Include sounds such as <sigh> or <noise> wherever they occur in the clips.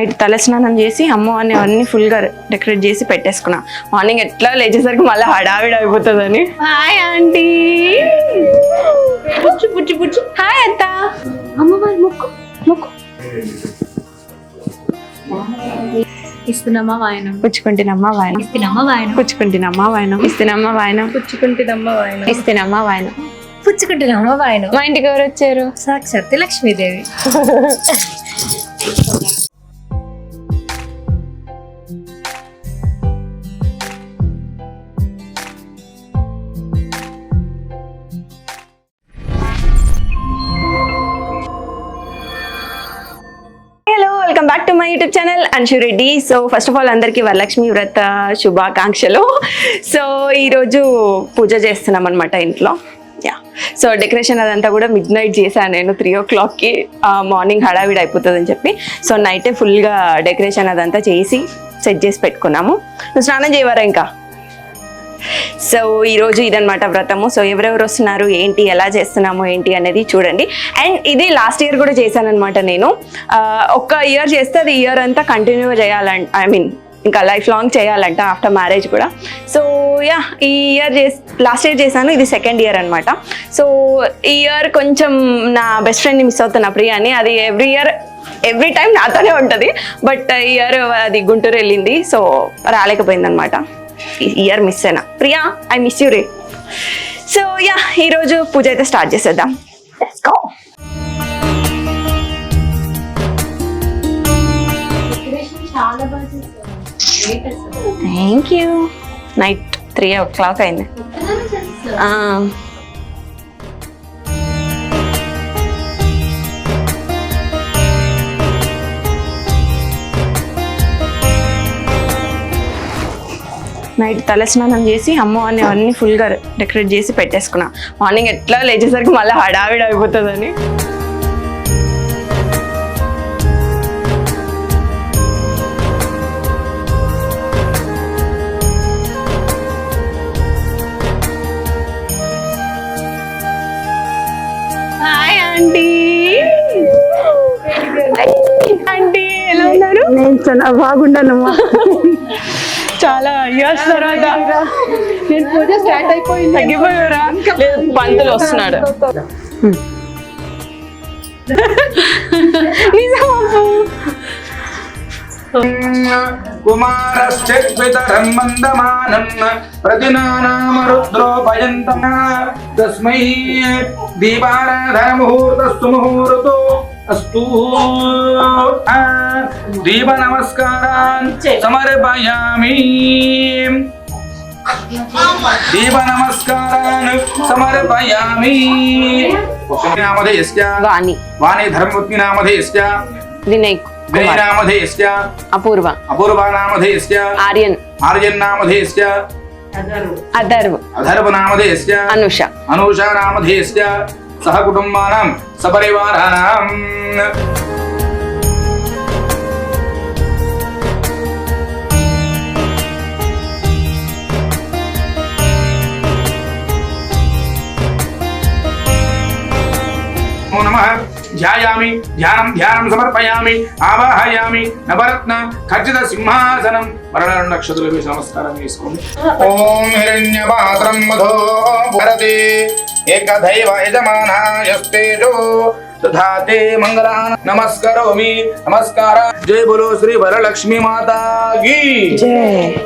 Night తలస్నానం చేసి అమ్మవారిని అవన్నీ ఫుల్గా డెకరేట్ చేసి పెట్టేసుకున్నా. మార్నింగ్ ఎట్లా లేచేసరికి మళ్ళీ హడావిడి అయిపోతుందని. Hi aunty. పుచ్చు పుచ్చు పుచ్చు. హాయ్ అత్త. అమ్మవారి మొక్కు మొక్కు. ఇస్తున్నామా వాయనం? పుచ్చుకుంటున్నమ్మా వాయనం? ఇస్తున్నామా వాయనం? పుచ్చుకుంటున్నమ్మా వాయనం? ఇస్తున్నమ్మా వాయనం? పుచ్చుకుంటున్నమ్మా వాయనం? ఇస్తున్నమ్మా వాయనం? పుచ్చుకుంటున్నామా వాయనం? మా ఇంటికి ఎవరు వచ్చారు? సాక్షాత్ Lakshmidevi. <laughs> YouTube channel Anshu Reddy so first of all అందరికీ వరలక్ష్మి వ్రత శుభాకాంక్షలు. సో ఈరోజు పూజ చేస్తున్నాం అనమాట ఇంట్లో. యా సో డెకరేషన్ అదంతా కూడా మిడ్ నైట్ చేశాను నేను త్రీ ఓ క్లాక్కి మార్నింగ్ హడావిడి అయిపోతుందని చెప్పి. సో నైటే ఫుల్గా డెకరేషన్ అదంతా చేసి సెట్ చేసి పెట్టుకున్నాము. స్నానం చేయవారా ఇంకా? సో ఈరోజు ఇదనమాట వ్రతము. సో ఎవరెవరు వస్తున్నారు ఏంటి ఎలా చేస్తున్నాము ఏంటి అనేది చూడండి. అండ్ ఇది లాస్ట్ ఇయర్ కూడా చేశానమాట నేను. ఒక్క ఇయర్ చేస్తే అది ఇయర్ అంతా కంటిన్యూ చేయాలంట ఐ మీన్ ఇంకా లైఫ్ లాంగ్ చేయాలంట ఆఫ్టర్ మ్యారేజ్ కూడా. సో యా ఈ ఇయర్ చేసి లాస్ట్ ఇయర్ చేశాను. ఇది సెకండ్ ఇయర్ అనమాట సో ఈ ఇయర్ కొంచెం నా బెస్ట్ ఫ్రెండ్ని మిస్ అవుతున్నా ప్రియా అని. అది ఎవ్రీ ఇయర్ ఎవ్రీ టైం నాతోనే ఉంటుంది. బట్ ఈ ఇయర్ అది గుంటూరు వెళ్ళింది. సో రాలేకపోయింది అనమాట ఇయర్ మిస్ అయినా. ప్రియా ఐ మిస్ యూ రే. సో యా ఈరోజు పూజ అయితే స్టార్ట్ చేసేద్దాం. Thank you night three o'clock అయింది. నైట్ తలస్నానం చేసి అమ్మవారిని అవన్నీ ఫుల్గా డెకరేట్ చేసి పెట్టేసుకున్నా. మార్నింగ్ ఎట్లా లేచేసరికి మళ్ళీ హడావిడి అయిపోతుందని. ఆంటీ ఎలా ఉన్నారు? నేను చాలా బాగుండానమ్మా <laughs> చాలా ఇయర్స్ తర్వాత నేను పూజ స్టార్ట్ అయిపోయింది. తగ్గిపోయారా? లేదు పంతులు వస్తున్నాడు. నిజమా కుమారశ్చిత్వితరం మందమానం ప్రతినానామ రుద్రోపయంతం తస్మై దీపారాధన ముహూర్తస్తు ముహూర్తో. अस्तु दीप नमस्कारान् समर्पयामि। दीप नमस्कारान् समर्पयामि। नामधेयस्य वाणी। वाणी धर्मपत्नी नामधेयस्य विनय विनय नामधेयस्य नामधेयस्य आर्यन। आर्यन नामधेयस्य अधर्व। अधर्व नामधेयस्य अनुषा। अनुषा नामधेयस्य సహ కుటుంబానాం సపరివారాణాం ధ్యాయామి ధ్యానం ధ్యానం సమర్పయామి ఆవాహయామి నవరత్న ఖచ్చిత సింహాసనం. మరణ నక్షత్రులు వేసి నమస్కారం చేసుకోండి. ఓం హిరణ్యపాత్రం మధో భరతే. ఏకదైవ యజమానాయస్తేజో దధాతే మంగళాన్ నమస్కరోమి. నమస్కార. జై బోలో శ్రీ వరలక్ష్మీ మాతా కీ. జై.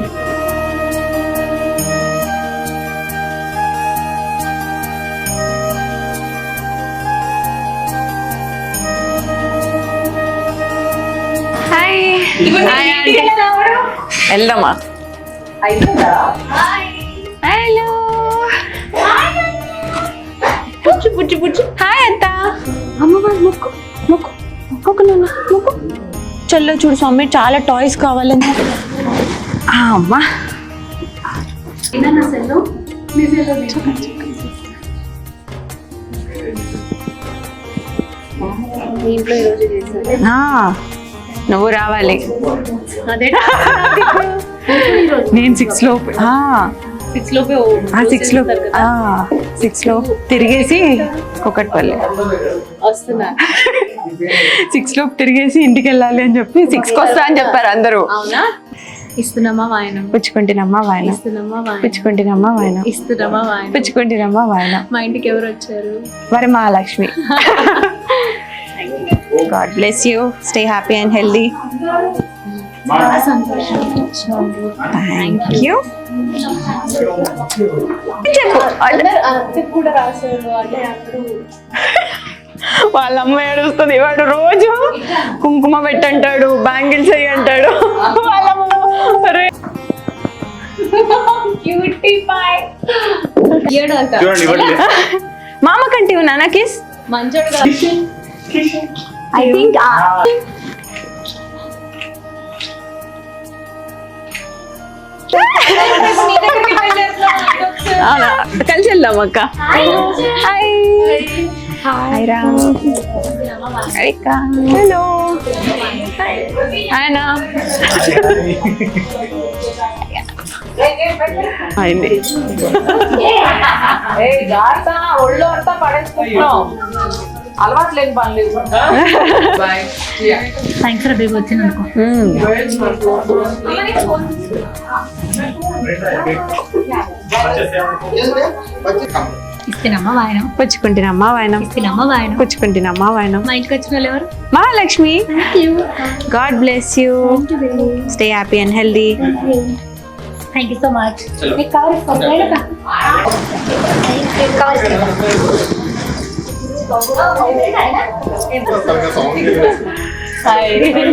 వెళ్దామా? హలో పుచ్చు పుచ్చు పుచ్చు హాయ్ అత్త. అమ్మవారి మొక్కు మొక్కు మొక్కు నాన్న మొక్కు. చెల్లో చూడు స్వామి చాలా టాయ్స్ కావాలని ఆ, అమ్మా. ఇంట్లో ఈరోజు నువ్వు రావాలి. అదే నేను సిక్స్లో సిక్స్ లోపే సిక్స్లో సిక్స్లో తిరిగేసి కుక్కట్పల్లి వస్తున్నా. సిక్స్ లోపు తిరిగేసి ఇంటికి వెళ్ళాలి అని చెప్పి సిక్స్కి వస్తా అని చెప్పారు అందరూ. అవునా? ఇస్తున్నామా వాయనం? పుచ్చుకుంటున్నమ్మా వాయన? ఇస్తున్నామా వాయనం? పుచ్చుకుంటున్నమ్మా వాయన? ఇస్తున్నామా వాయనం? పుచ్చుకుంటున్నమ్మా వాయన? మా ఇంటికి ఎవరు వచ్చారు? మరి Mahalakshmi. God bless you stay happy and healthy thank you చెప్పు వాళ్ళ అమ్మ ఏడుస్తుంది వాడు రోజు కుంకుమ పెట్టంటాడు బ్యాంగిల్స్ అయ్యి అంటాడు మామ కంటి నాన్న కిస్ మంచోడు ఐ థింక్ అవునా? కలిసి వెళ్దాం అక్క. హాయ్ హాయ్ రా అక్క హలో ఆయన అయింది. ఒళ్ళు అంతా పడేసుకుంటున్నాం అలవాటు లేని పని లేదు. థ్యాంక్స్ రా బేబీ వచ్చినందుకు. మ్మ్. ఇస్తున్నామా వాయనం. పుచ్చుకుంటున్నమ్మా వాయనం. ఇస్తున్నామా వాయనం. పుచ్చుకుంటున్నమ్మా వాయనం. మా ఇంటికి వచ్చిన వాళ్ళు ఎవరు? Mahalakshmi. God bless you stay happy and healthy thank you so much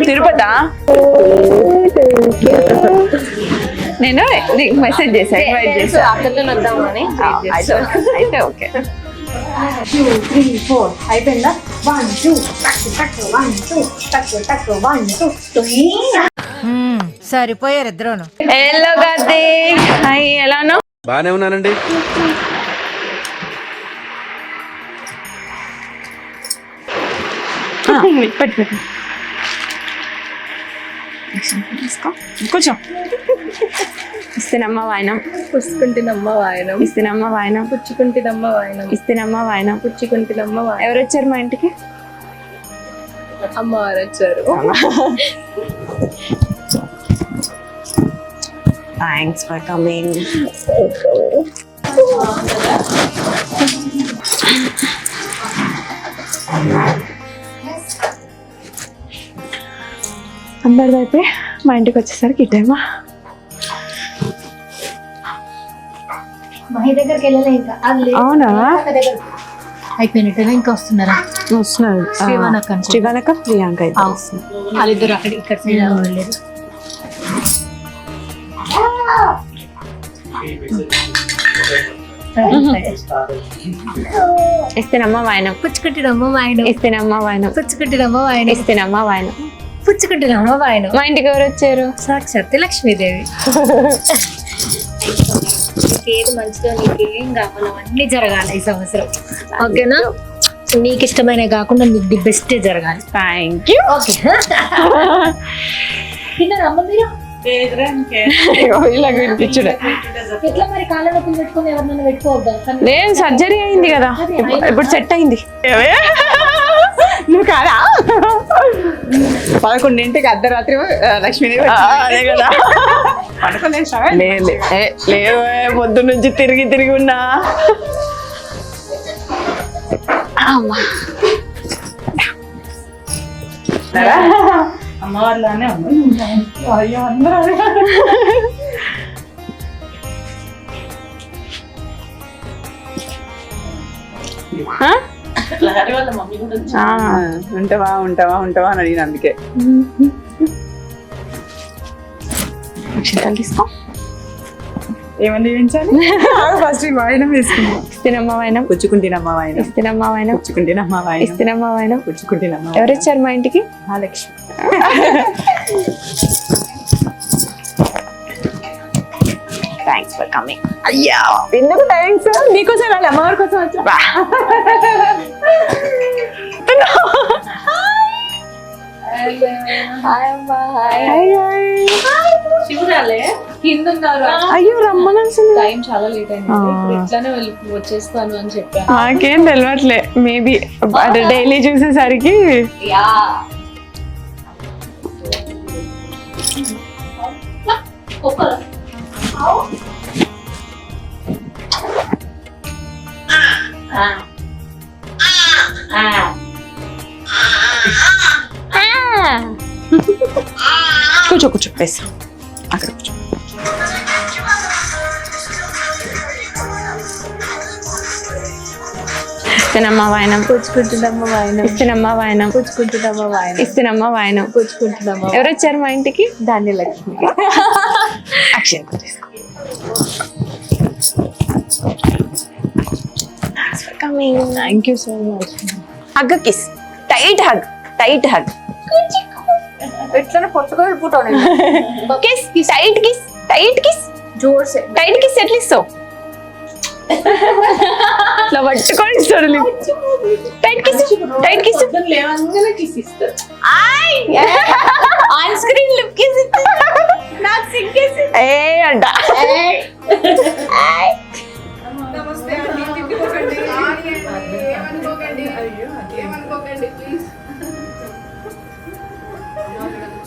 తిరుపత? నేను నీకు మెసేజ్ చేసా ఇన్వైట్ చేసా అక్కడితో వద్దామని అయితే అయితే ఓకే. టూ త్రీ ఫోర్ అయిపోయిందా? వన్ టూ టక్ టక్ వన్ టూ టక్ టక్ వన్ టూ సరిపోయారు ఇద్దరును. హలో కార్తీక్ హాయ్ ఎలానో బాగానే ఉన్నానండి. పెట్టు కూర్చో ఇస్తేనమ్మ వాయనం. పుచ్చుకుంటున్నమ్మ వాయనం. ఇస్తేనమ్మ వాయనం పుచ్చుకుంటున్నమ్మ వాయనం ఇస్తేనమ్మ వాయనం పుచ్చుకుంటున్నమ్మ వాయనం. ఎవరు వచ్చారు మా ఇంటికి? అమ్మవారు వచ్చారు. థ్యాంక్స్ ఫర్ కమింగ్ అందరిది అయిపోయి మా ఇంటికి వచ్చేసరికి అది లేదు. అవునా? అయిపోయినట్టుగా ఇంకా వస్తున్నారా? వస్తున్నారు శ్రీవాణక్క అనుకుంటా. శ్రీవానక ప్రియాంక అయితే. వాళ్ళిద్దరు అక్కడ ఇక్కడ సైడ్ వెళ్ళలేదు ఇస్తేనమ్మ వాయనం. పుచ్చుకుంటున్నమ్మ వాయనం. ఇస్తేనమ్మ వాయనం. పుచ్చుకుంటున్నమ్మ వాయనం. ఇస్తేనమ్మ వాయనం. మా ఇంటికి ఎవరు వచ్చారు? సాక్షాత్ లక్ష్మీదేవి నీకేది మంచిదో నీకేం కావాలో అన్ని జరగాలి ఈ సంవత్సరం. ఓకేనా? నీకు ఇష్టమైన కాకుండా నీకు ది బెస్ట్ జరగాలి. Thank you okay. తిన్నారమ్మ మీరు? ఇలా వినిపించుడే. ఎట్లా మరి కాళ్ళ నొప్పులు పెట్టుకుని ఎవరినైనా పెట్టుకోవద్దా? కానీ నేను సర్జరీ అయింది కదా. ఇప్పుడు- ఇప్పుడు సెట్ అయింది. నువ్వు కాదా? పదకొండింటికి అర్ధరాత్రి లక్ష్మీదేవి అదే కదా. లేదు పొద్దు నుంచి తిరిగి తిరిగి ఉన్నా. అమ్మా. అమ్మవారిలానే అయ్యో అందరూ? ఉంటావా ఉంటావా ఉంటావా అని అడిగిన అందుకే. తీసుకో. ఏమని దీవించాలి ఫస్ట్ వాయినం వేసుకుందాం. ఇస్తేనమ్మ వాయనం? పుచ్చుకుంటేనమ్మా వాయినం. ఇస్తేనమ్మ వాయనం? పుచ్చుకుంటేనమ్మా వాయినం. ఇస్తేనమ్మ వాయనం? పుచ్చుకుంటేనమ్మా ఎవరు వచ్చారు మా ఇంటికి? మహాలక్ష్మి. థ్యాంక్స్ ఫర్ కమింగ్ అయ్యా. ఎందుకు థ్యాంక్స్ నీకోసం రాలే అమ్మవారి కోసం వచ్చా. శివురాలే? అయ్యో రమ్మనాల్సింది టైం చాలా లేట్ అయింది. ఇట్లానే వెళ్ళి వచ్చేస్తాను అని చెప్పాను. నాకేం తెలియట్లే మేబీ అది డైలీ చూసేసరికి యా. కూర్చో కూర్చో వేసా అక్కడ కూర్చో. ఇస్తున్నమ్మా వాయనం. పుచ్చుకుంటున్నామా వాయనం? ఇస్తున్నమ్మా వాయనం. పుచ్చుకుంటున్నామా వాయనం? ఇస్తున్నమ్మా వాయనం. పుచ్చుకుంటున్నామా ఎవరు వచ్చారు మా ఇంటికి? ధాన్యలక్ష్మి. అక్షయ్ తీసుకో thank you so much hug kiss tight hug tight hug ఎట్లా పొచ్చుకొని వెళ్ళిపోతాను kiss tight kiss tight kiss జోర్సే tight kiss ఎట్లా ఇస్తావు ఇట్లా పట్టుకొని ఇస్తాడు టైట్ కిస్ టైట్ కిస్ లేవంగానే కిస్ ఇస్తారు ఆన్ స్క్రీన్ లిప్ కిస్ నాకు సిగ్గేసి ఏ అంట నమస్తే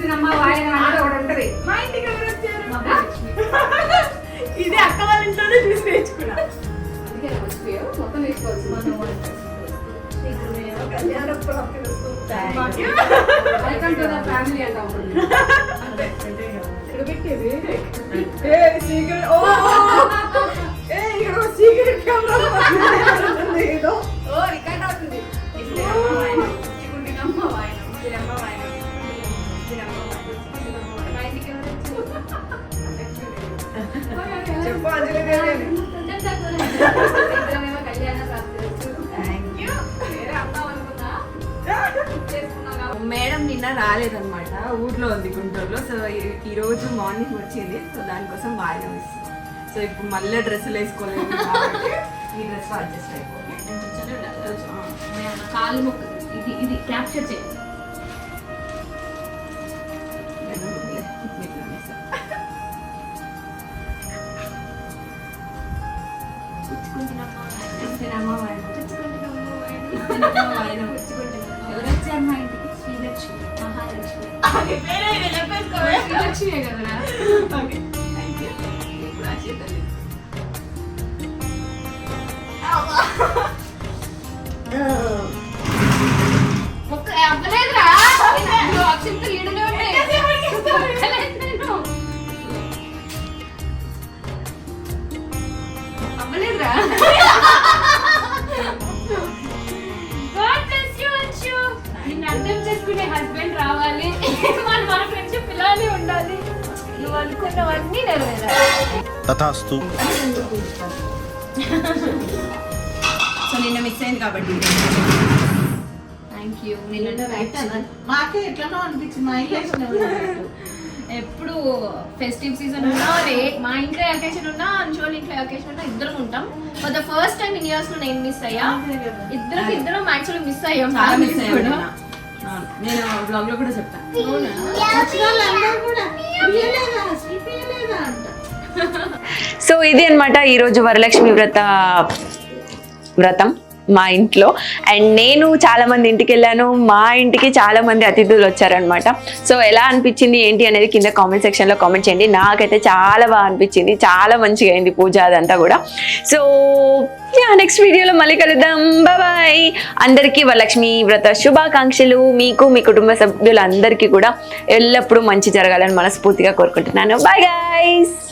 ఎవరికి ఇస్తున్నమ్మా వాయన అంటే ఒకటి ఉంటది. మా ఇంటికి ఎవరు వచ్చారు? ఇది అక్క వాళ్ళ ఇంట్లోనే చూసి నేర్చుకున్నా. అందుకే వచ్చి మొత్తం నేర్చుకోవచ్చు వెల్కమ్ టు ద ఫ్యామిలీ అంటాం అంతే. ఇక్కడ పెట్టేది. ఏ సీక్రెట్. ఓ ఏ ఇక్కడ ఒక సీక్రెట్ కెమెరా ఏదో ఓ రికార్డ్ అవుతుంది. మేడం నిన్న రాలేదన్నమాట ఊర్లో ఉంది గుంటూరులో. సో ఈ- రోజు మార్నింగ్ వచ్చింది. సో దానికోసం వాయినం ఇస్తుంది సో ఇప్పుడు మళ్ళీ డ్రెస్సులు వేసుకోలేదు ఈ డ్రెస్ అడ్జస్ట్ అయిపోయింది కాలు ఇది ఇది క్యాప్చర్ చేయండి ఎవరు వచ్చారు మా ఇంటికి శ్రీలక్ష్మి మహాలక్ష్మి శ్రీలక్ష్మి కదరా ఇప్పుడు ఆ చేతలు అనుకున్నవన్నీ నెరవేరాలి. తథాస్తు. సో నిన్న మిస్ అయింది కాబట్టి. థ్యాంక్ యూ నిన్న మాకే ఎట్లనో అనిపించింది మా ఇల్లు ఎప్పుడు ఫెస్టివ్ సీజన్ ఉన్నా మా ఇంట్లో అకేషన్ ఉన్నా అంశోల్ ఇంట్లో అకేషన్ ఉన్నా ఇద్దరం ఉంటాం. For the first time in ఇయర్స్లో నేను మిస్ అయ్యా. ఇద్దరం ఇద్దరం యాక్చువల్లీ మిస్ అయ్యాం. చాలా మిస్. అవును. నేను బ్లాగ్లో కూడా చెప్తాను అవునా? సో ఇది అన్నమాట ఈరోజు వరలక్ష్మి వ్రత వ్రతం. మా ఇంట్లో. అండ్ నేను చాలామంది ఇంటికి వెళ్ళాను. మా ఇంటికి చాలామంది అతిథులు వచ్చారనమాట సో ఎలా అనిపించింది ఏంటి అనేది కింద కామెంట్ సెక్షన్లో కామెంట్ చేయండి. నాకైతే చాలా బాగా అనిపించింది. చాలా మంచిగా అయింది పూజ అదంతా కూడా. సో నెక్స్ట్ వీడియోలో మళ్ళీ కలుద్దాం. బాయ్ అందరికీ వరలక్ష్మి వ్రత శుభాకాంక్షలు. మీకు మీ కుటుంబ సభ్యులందరికీ కూడా ఎల్లప్పుడూ మంచి జరగాలని మనస్ఫూర్తిగా కోరుకుంటున్నాను. Bye guys